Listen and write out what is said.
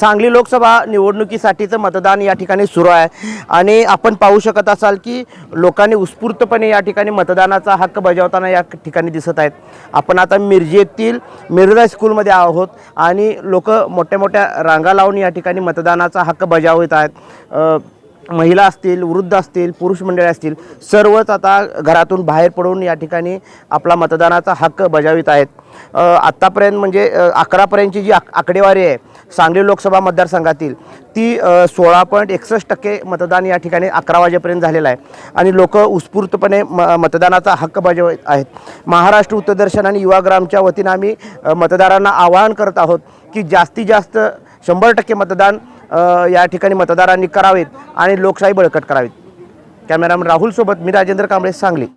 सांगली लोकसभा निवडणुकीसाठीचं मतदान या ठिकाणी सुरू आहे. आणि आपण पाहू शकत असाल की लोकांनी उत्स्फूर्तपणे या ठिकाणी मतदानाचा हक्क बजावताना या ठिकाणी दिसत आहेत. आपण आता मिरजी येथील मिरजा स्कूलमध्ये आहोत आणि लोक मोठ्या मोठ्या रांगा लावून या ठिकाणी मतदानाचा हक्क बजावत आहेत. महिला असतील वृद्ध असतील पुरुष मंडळी असतील सर्वच आता घरातून बाहेर पडून या ठिकाणी आपला मतदानाचा हक्क बजावित आहेत. आत्तापर्यंत म्हणजे अकरापर्यंतची जी आक आकडेवारी आहे सांगली लोकसभा मतदारसंघातील ती सोळा पॉईंट एकसष्ट टक्के मतदान या ठिकाणी अकरा वाजेपर्यंत झालेलं आहे. आणि लोक उत्स्फूर्तपणे म मतदानाचा हक्क बजावत आहेत. महाराष्ट्र उत्तरदर्शन आणि युवाग्रामच्या वतीनं आम्ही मतदारांना आवाहन करत आहोत की जास्तीत जास्त शंभर टक्के मतदान या ठिकाणी मतदारांनी करावेत आणि लोकशाही बळकट करावीत कॅमेरामॅन राहुलसोबत मी राजेंद्र कांबळे सांगली.